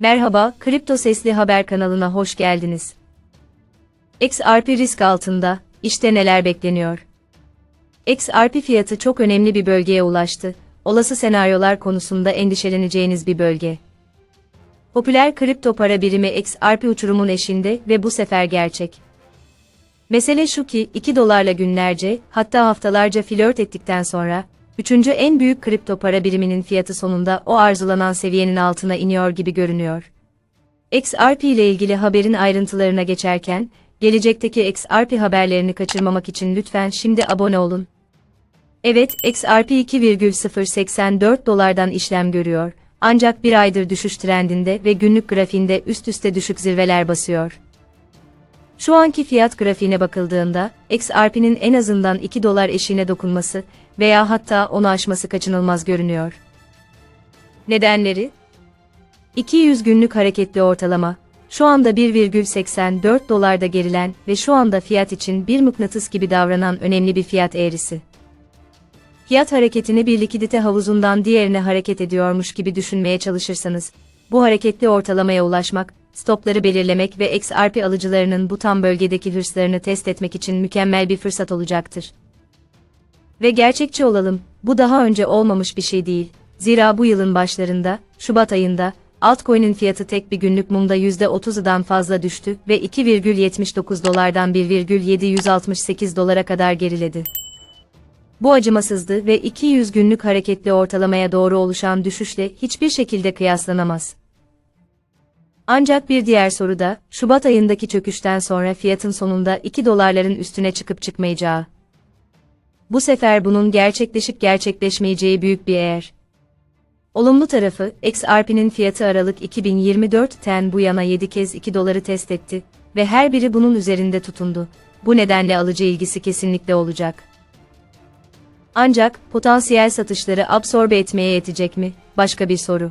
Merhaba, Kripto Sesli Haber kanalına hoş geldiniz. XRP risk altında, işte neler bekleniyor. XRP fiyatı çok önemli bir bölgeye ulaştı, olası senaryolar konusunda endişeleneceğiniz bir bölge. Popüler kripto para birimi XRP uçurumun eşinde ve bu sefer gerçek. Mesele şu ki 2 dolarla günlerce, hatta haftalarca flört ettikten sonra, üçüncü en büyük kripto para biriminin fiyatı sonunda o arzulanan seviyenin altına iniyor gibi görünüyor. XRP ile ilgili haberin ayrıntılarına geçerken, gelecekteki XRP haberlerini kaçırmamak için lütfen şimdi abone olun. Evet, XRP 2,084 dolardan işlem görüyor. Ancak bir aydır düşüş trendinde ve günlük grafiğinde üst üste düşük zirveler basıyor. Şu anki fiyat grafiğine bakıldığında, XRP'nin en azından 2 dolar eşiğine dokunması veya hatta onu aşması kaçınılmaz görünüyor. Nedenleri? 200 günlük hareketli ortalama, şu anda 1,84 dolarda gerilen ve şu anda fiyat için bir mıknatıs gibi davranan önemli bir fiyat eğrisi. Fiyat hareketini bir likidite havuzundan diğerine hareket ediyormuş gibi düşünmeye çalışırsanız, bu hareketli ortalamaya ulaşmak, stopları belirlemek ve XRP alıcılarının bu tam bölgedeki hırslarını test etmek için mükemmel bir fırsat olacaktır. Ve gerçekçi olalım, bu daha önce olmamış bir şey değil. Zira bu yılın başlarında, Şubat ayında, altcoin'in fiyatı tek bir günlük mumda %30'dan fazla düştü ve 2,79 dolardan 1,768 dolara kadar geriledi. Bu acımasızdı ve 200 günlük hareketli ortalamaya doğru oluşan düşüşle hiçbir şekilde kıyaslanamaz. Ancak bir diğer soru da, Şubat ayındaki çöküşten sonra fiyatın sonunda 2 dolarların üstüne çıkıp çıkmayacağı. Bu sefer bunun gerçekleşip gerçekleşmeyeceği büyük bir eğer. Olumlu tarafı, XRP'nin fiyatı Aralık 2024'ten bu yana 7 kez 2 doları test etti ve her biri bunun üzerinde tutundu. Bu nedenle alıcı ilgisi kesinlikle olacak. Ancak potansiyel satışları absorbe etmeye yetecek mi? Başka bir soru.